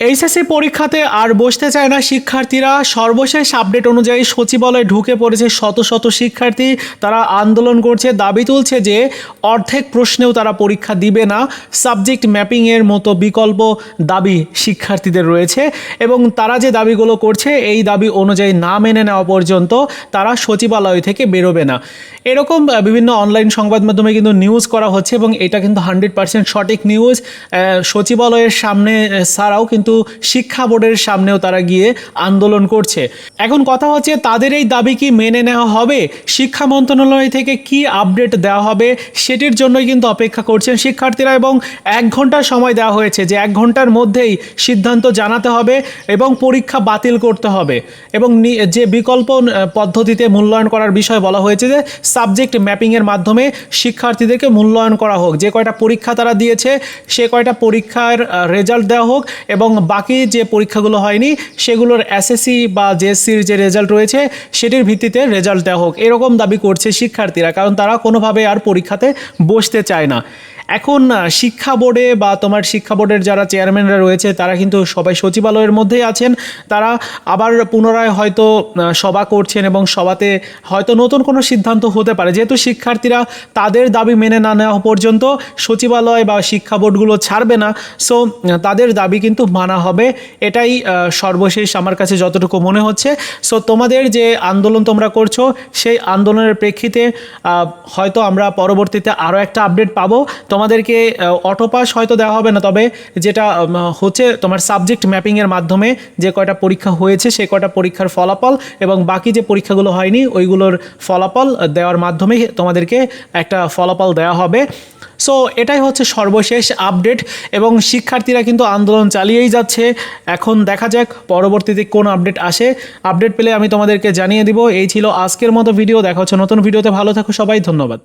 HSC পরীক্ষাতে আর বসতে চায় না শিক্ষার্থীরা। সর্বশেষ আপডেট অনুযায়ী সচিবালয়ে ঢুকে পড়েছে শত শত শিক্ষার্থী। তারা আন্দোলন করছে, দাবি তুলছে যে অর্ধেক প্রশ্নেও তারা পরীক্ষা দিবে না। সাবজেক্ট ম্যাপিংয়ের মতো বিকল্প দাবি শিক্ষার্থীদের রয়েছে এবং তারা যে দাবিগুলো করছে, এই দাবি অনুযায়ী না মেনে নেওয়া পর্যন্ত তারা সচিবালয় থেকে বেরোবে না। এরকম বিভিন্ন অনলাইন সংবাদ মাধ্যমে কিন্তু নিউজ করা হচ্ছে এবং এটা কিন্তু হান্ড্রেড পার্সেন্ট সঠিক নিউজ। সচিবালয়ের সামনে ছাড়াও কিন্তু শিক্ষা বোর্ডের সামনেও তারা গিয়ে আন্দোলন করছে। এখন কথা হচ্ছে, তাদের এই দাবি কি মেনে নেওয়া হবে? শিক্ষা মন্ত্রণালয় থেকে কি আপডেট দেওয়া হবে? সেটির জন্যই কিন্তু অপেক্ষা করছেন শিক্ষার্থীরা এবং এক ঘণ্টা সময় দেওয়া হয়েছে যে এক ঘণ্টার মধ্যেই সিদ্ধান্ত জানাতে হবে এবং পরীক্ষা বাতিল করতে হবে। এবং যে বিকল্প পদ্ধতিতে মূল্যায়ন করার বিষয় বলা হয়েছে যে সাবজেক্ট ম্যাপিংয়ের মাধ্যমে শিক্ষার্থীদেরকে মূল্যায়ন করা হোক। যে কয়টা পরীক্ষা তারা দিয়েছে, সে কয়টা পরীক্ষার রেজাল্ট দেওয়া হোক এবং বাকি যে পরীক্ষাগুলো হয়নি, সেগুলোর এসএসসি বা জেএসসির যে রেজাল্ট রয়েছে, সেটির ভিত্তিতে রেজাল্ট দেওয়া হোক। এরকম দাবি করছে শিক্ষার্থীরা, কারণ তারা কোনোভাবে আর পরীক্ষাতে বসতে চায় না। এখন শিক্ষা বোর্ডে বা তোমার শিক্ষা বোর্ডের যারা চেয়ারম্যানরা রয়েছে, তারা কিন্তু সবাই সচিবালয়ের মধ্যেই আছেন। তারা আবার পুনরায় হয়তো সভা করছেন এবং সভাতে হয়তো নতুন কোনো সিদ্ধান্ত হতে পারে। যেহেতু শিক্ষার্থীরা তাদের দাবি মেনে না নেওয়া পর্যন্ত সচিবালয় বা শিক্ষা বোর্ডগুলো ছাড়বে না, সো তাদের দাবি কিন্তু মানা হবে। এটাই সর্বশেষ আমার কাছে যতটুকু মনে হচ্ছে। সো, তোমাদের যে আন্দোলন তোমরা করছ, সেই আন্দোলনের প্রেক্ষিতে হয়তো আমরা পরবর্তীতে আরও একটা আপডেট পাবো। তোমাদেরকে অটো পাস হয়তো দেওয়া হবে না, তবে যেটা হচ্ছে তোমার সাবজেক্ট ম্যাপিংয়ের মাধ্যমে যে কয়টা পরীক্ষা হয়েছে সেই কয়টা পরীক্ষার ফলাফল এবং বাকি যে পরীক্ষাগুলো হয়নি, ওইগুলোর ফলাফল দেওয়ার মাধ্যমে তোমাদেরকে একটা ফলাফল দেওয়া হবে। সো এটাই হচ্ছে সর্বশেষ আপডেট এবং শিক্ষার্থীরা কিন্তু আন্দোলন চালিয়েই যাচ্ছে। এখন দেখা যাক পরবর্তীতে কোন আপডেট আসে। আপডেট পেলে আমি তোমাদেরকে জানিয়ে দিব, এই ছিল আজকের মতো ভিডিও দেখা হচ্ছে নতুন ভিডিওতে ভালো থাকো সবাই, ধন্যবাদ।